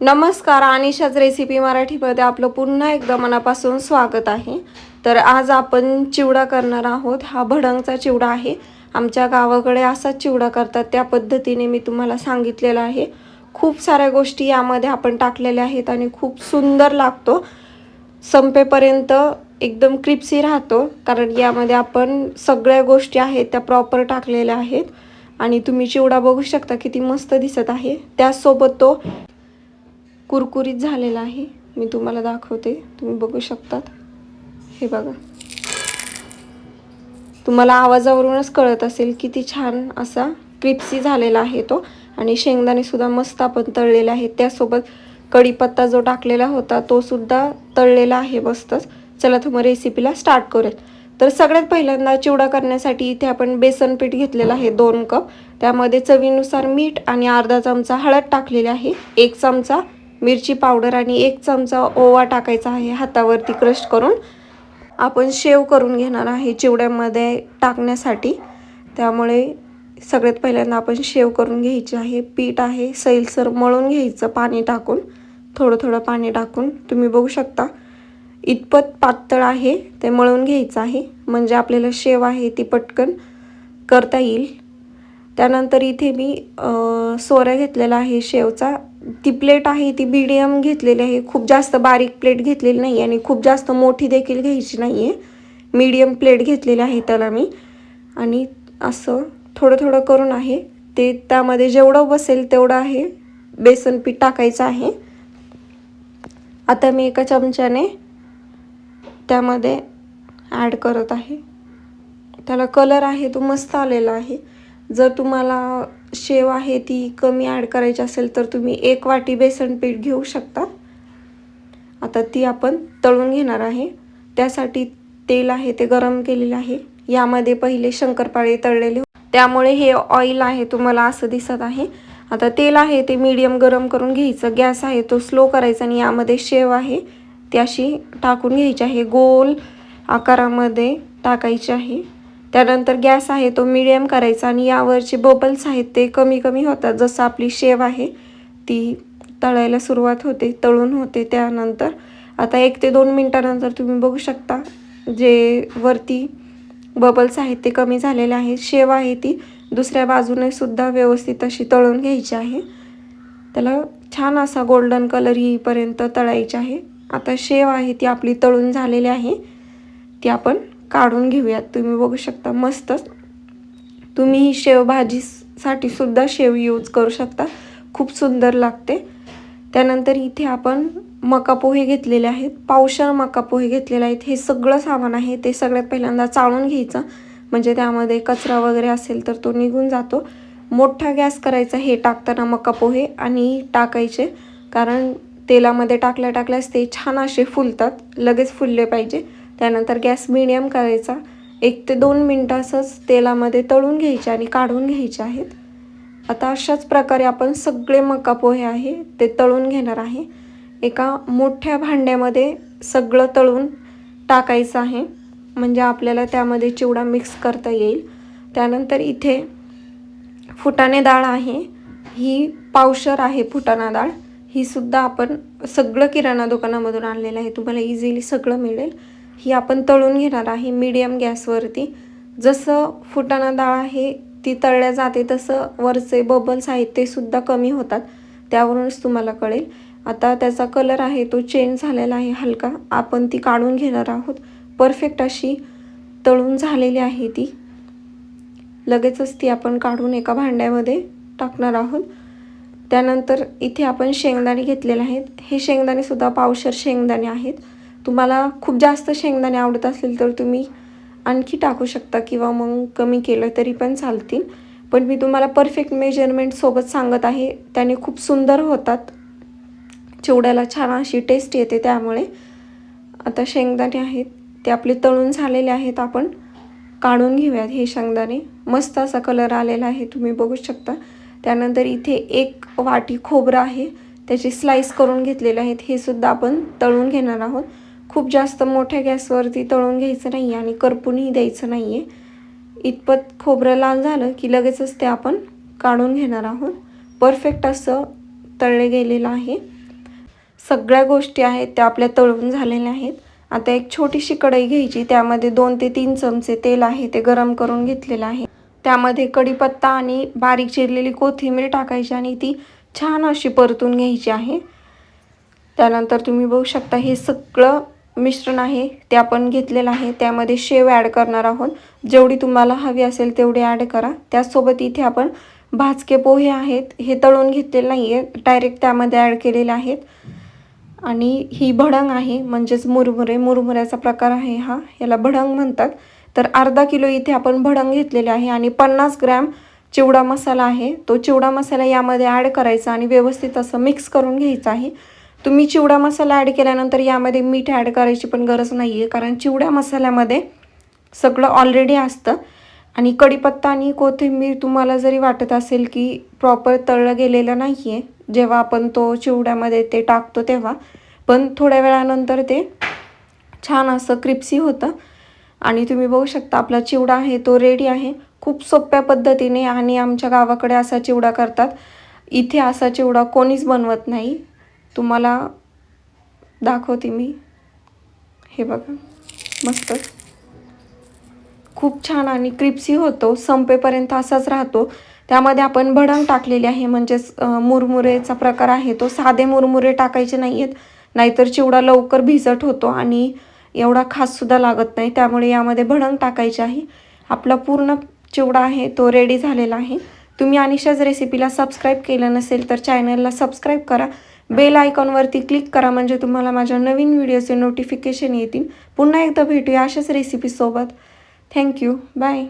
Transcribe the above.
नमस्कार अनिशाच रेसिपी मराठीमध्ये आपलं पुन्हा एकदा मनापासून स्वागत आहे. तर आज आपण चिवडा करणार आहोत. हा भडंगचा चिवडा आहे. आमच्या गावाकडे असाच चिवडा करतात त्या पद्धतीने मी तुम्हाला सांगितलेलं आहे. खूप साऱ्या गोष्टी यामध्ये आपण टाकलेल्या आहेत आणि खूप सुंदर लागतो. संपेपर्यंत एकदम क्रिप्सी राहतो कारण यामध्ये आपण सगळ्या गोष्टी आहेत त्या प्रॉपर टाकलेल्या आहेत. आणि तुम्ही चिवडा बघू शकता किती मस्त दिसत आहे. त्याचसोबत तो कुरकुरीत झालेला आहे. मी तुम्हाला दाखवते. तुम्ही बघू शकतात. हे बघा. तुम्हाला आवाजावरूनच कळत असेल किती छान असा क्रिप्सी झालेला आहे तो. आणि शेंगदाणेसुद्धा मस्त आपण तळलेले आहेत. त्यासोबत कढीपत्ता जो टाकलेला होता तो सुद्धा तळलेला आहे मस्तच. चला तुम्ही रेसिपीला स्टार्ट करूयात. तर सगळ्यात पहिल्यांदा चिवडा करण्यासाठी इथे आपण बेसन पीठ घेतलेलं आहे दोन कप. त्यामध्ये चवीनुसार मीठ आणि अर्धा चमचा हळद टाकलेली आहे. एक चमचा मिरची पावडर आणि एक चमचा ओवा टाकायचा आहे हातावरती क्रश करून. आपण शेव करून घेणार आहे चिवड्यामध्ये टाकण्यासाठी. त्यामुळे सगळ्यात पहिल्यांदा आपण शेव करून घ्यायची आहे. पीठ आहे सैलसर मळून घ्यायचं पाणी टाकून. थोडं थोडं पाणी टाकून. तुम्ही बघू शकता इतपत पातळ आहे ते मळून घ्यायचं आहे. म्हणजे आपल्याला शेव आहे ती पटकन करता येईल. त्यानंतर इथे मी सोऱ्या घेतलेला आहे शेवचा. ती प्लेट आहे ती मीडियम घेतलेली आहे. खूप जास्त बारीक प्लेट घेतलेली नाही आणि खूप जास्त मोठी देखील घ्यायची नाही आहे मीडियम प्लेट घेतलेली आहे त्याला मी. आणि असं थोडं थोडं करून आहे. ते त्यामध्ये जेवढं बसेल तेवढं आहे. बेसन पीठ टाकायचं आहे. आता मी एका चमच्याने त्यामध्ये ॲड करत आहे. त्याला कलर आहे तो मस्त आलेला आहे. जर तुम्हाला शेव आहे ती कमी ॲड करायची असेल तर तुम्ही एक वाटी बेसन पीठ घेऊ शकता. आता ती आपण तळून घेणार आहे. त्यासाठी तेल आहे ते गरम केलेलं आहे. यामध्ये पहिले शंकरपाळे तळलेले त्यामुळे हे ऑइल आहे तुम्हाला असं दिसत आहे. आता तेल आहे ते मीडियम गरम करून घ्यायचं. गॅस आहे तो स्लो करायचा आणि यामध्ये शेव आहे ती अशी टाकून घ्यायची आहे. गोल आकारामध्ये टाकायची आहे. त्यानंतर गॅस आहे तो मिडियम करायचा आणि यावरचे बबल्स आहेत ते कमी कमी होतात. जसं आपली शेव आहे ती तळायला सुरुवात होते तळून होते त्यानंतर. आता एक ते दोन मिनटानंतर तुम्ही बघू शकता जे वरती बबल्स आहेत ते कमी झालेले आहेत. शेव आहे ती दुसऱ्या बाजूने सुद्धा व्यवस्थित अशी तळून घ्यायची आहे. त्याला छान असा गोल्डन कलर येईपर्यंत तळायची आहे. आता शेव आहे ती आपली तळून झालेली आहे. ती आपण काढून घेऊयात. तुम्ही बघू शकता मस्तच तुम्ही ही शेव भाजीसाठी सुद्धा शेव यूज करू शकता. खूप सुंदर लागते. त्यानंतर इथे आपण मका पोहे घेतलेले आहेत. पावशर मका पोहे घेतलेले आहेत. हे सगळं सामान आहे. ते सगळ्यात पहिल्यांदा चाळून घ्यायचं. म्हणजे त्यामध्ये कचरा वगैरे असेल तर तो निघून जातो. मोठा गॅस करायचा हे टाकताना मका पोहे आणि टाकायचे. कारण तेलामध्ये टाकल्या टाकल्यास ते छान असे फुलतात. लगेच फुलले पाहिजे. त्यानंतर गॅस मिडियम करायचा. एक ते दोन मिनटं असंच तेलामध्ये तळून घ्यायचे आणि काढून घ्यायचे आहेत. आता अशाच प्रकारे आपण सगळे मका पोहे आहे ते तळून घेणार आहे. एका मोठ्या भांड्यामध्ये सगळं तळून टाकायचं आहे. म्हणजे आपल्याला त्यामध्ये चिवडा मिक्स करता येईल. त्यानंतर इथे फुटाणे डाळ आहे. ही पावशर आहे फुटाणा डाळ. ही सुद्धा आपण सगळं किराणा दुकानामधून आणलेलं आहे. तुम्हाला इझिली सगळं मिळेल. ही आपण तळून घेणार आहे मीडियम गॅसवरती जसं फुटाणा डाळ आहे ती तळल्या जाते तसं वरचे बबल्स आहेत ते सुद्धा कमी होतात. त्यावरूनच तुम्हाला कळेल. आता त्याचा कलर आहे तो चेंज झालेला आहे हलका. आपण ती काढून घेणार आहोत. परफेक्ट अशी तळून झालेली आहे ती. लगेचच ती आपण काढून एका भांड्यामध्ये टाकणार आहोत. त्यानंतर इथे आपण शेंगदाणे घेतलेले आहेत. हे शेंगदाणेसुद्धा पावशर शेंगदाणे आहेत. तुम्हाला खूप जास्त शेंगदाणे आवडत असेल तर तुम्ही आणखी टाकू शकता किंवा मग कमी केलं तरी पण चालतील. पण मी तुम्हाला परफेक्ट मेजरमेंटसोबत सांगत आहे. त्याने खूप सुंदर होतात. चिवड्याला छान अशी टेस्ट येते त्यामुळे. आता शेंगदाणे आहेत. ते आपले तळून झालेले आहेत. आपण काढून घेऊयात हे शेंगदाणे. मस्त असा कलर आलेला आहे. तुम्ही बघू शकता. त्यानंतर इथे एक वाटी खोबरं आहे. त्याची स्लाईस करून घेतलेले आहेत. हे सुद्धा आपण तळून घेणार आहोत. खूप जास्त मोठ्या गॅसवरती तळून घ्यायचं नाही आणि करपूनही द्यायचं नाही आहे इतपत खोबरं लाल झालं की लगेचच ते आपण काढून घेणार आहोत. परफेक्ट असं तळले गेलेलं आहे. सगळ्या गोष्टी आहेत त्या आपल्या तळून झालेल्या आहेत. आता एक छोटीशी कढई घ्यायची त्यामध्ये दोन ते तीन चमचे तेल आहे ते गरम करून घेतलेलं आहे. त्यामध्ये कढीपत्ता आणि बारीक चिरलेली कोथिंबीर टाकायची आणि ती छान अशी परतून घ्यायची आहे. त्यानंतर तुम्ही बघू शकता हे सगळं मिश्रण आहे ते आपण घेतलेलं आहे. त्यामध्ये शेव ॲड करणार आहोत. जेवढी तुम्हाला हवी असेल तेवढी ॲड करा. त्याचसोबत इथे आपण भाजके पोहे आहेत हे तळून घेतलेले नाही आहे डायरेक्ट त्यामध्ये ॲड केलेले आहेत. आणि ही भडंग आहे म्हणजेच मुरमुरे. मुरमुऱ्याचा प्रकार आहे हा. याला भडंग म्हणतात. तर अर्धा किलो इथे आपण भडंग घेतलेले आहे आणि पन्नास ग्रॅम चिवडा मसाला आहे. तो चिवडा मसाला यामध्ये ॲड करायचा आणि व्यवस्थित असं मिक्स करून घ्यायचा आहे. तुम्ही चिवडा मसाला ॲड केल्यानंतर यामध्ये मीठ ॲड करायची पण गरज नाही आहे कारण चिवड्या मसाल्यामध्ये सगळं ऑलरेडी असतं. आणि कढीपत्ता आणि कोथिंबीर तुम्हाला जरी वाटत असेल की प्रॉपर तळलं गेलेलं नाही आहे जेव्हा आपण तो चिवड्यामध्ये ते टाकतो तेव्हा पण थोड्या वेळानंतर ते छान असं क्रिप्सी होतं. आणि तुम्ही बघू शकता आपला चिवडा आहे तो रेडी आहे. खूप सोप्या पद्धतीने आणि आमच्या गावाकडे असा चिवडा करतात. इथे असा चिवडा कोणीच बनवत नाही. तुम्हाला दाखवते मी. हे बघा मस्त. खूप छान आणि क्रिप्सी होतो संपेपर्यंत असाच राहतो. त्यामध्ये आपण भडंग टाकलेले आहे म्हणजेच मुरमुरेचा प्रकार आहे तो. साधे मुरमुरे टाकायचे नाही आहेत नाहीतर चिवडा लवकर भिजट होतो आणि एवढा खाससुद्धा लागत नाही. त्यामुळे यामध्ये भडंग टाकायचे आहे. आपला पूर्ण चिवडा आहे तो रेडी झालेला आहे. तुम्ही अनिशाच रेसिपीला सबस्क्राईब केलं नसेल तर चॅनलला सबस्क्राईब करा. बेल आयकॉनवरती क्लिक करा म्हणजे तुम्हाला माझ्या नवीन व्हिडिओचे नोटिफिकेशन येतील. पुन्हा एकदा भेटूया अशाच रेसिपीसोबत थँक्यू बाय